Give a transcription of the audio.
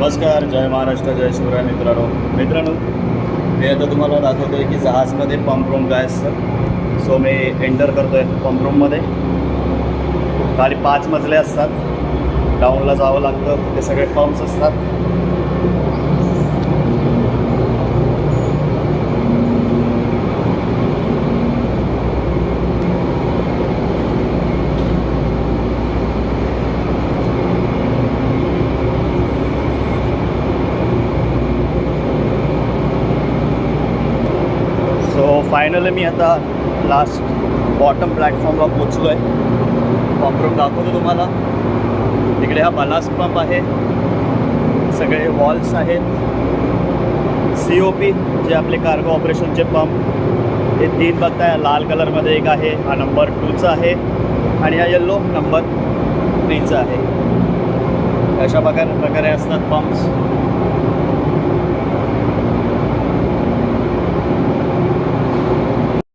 नमस्कार जय महाराष्ट्र जय शिवराय मित्रांनो. मित्रांनो मी आता तुम्हाला दाखवतो आहे की जहाजमध्ये पंप रूम काय असतं. सो मी एंटर करतो आहे पंप रूममध्ये खाली पाच मजले असतात. डाऊनला जावं लागतं. ते सगळे पंप्स असतात सो फायनली मी आता लास्ट बॉटम प्लॅटफॉर्मला पोचलो आहे वापरून दाखवतो तुम्हाला. तिकडे हा बलास्ट पंप आहे. सगळे वॉल्स आहेत. सी ओ पी जे आपले कार्गो ऑपरेशनचे पंप हे तीन बघताय लाल कलरमध्ये एक आहे. हा नंबर टूचा आहे. आणि हा येल्लो नंबर थ्रीचा आहे. अशा प्रकार प्रकारे असतात पंप्स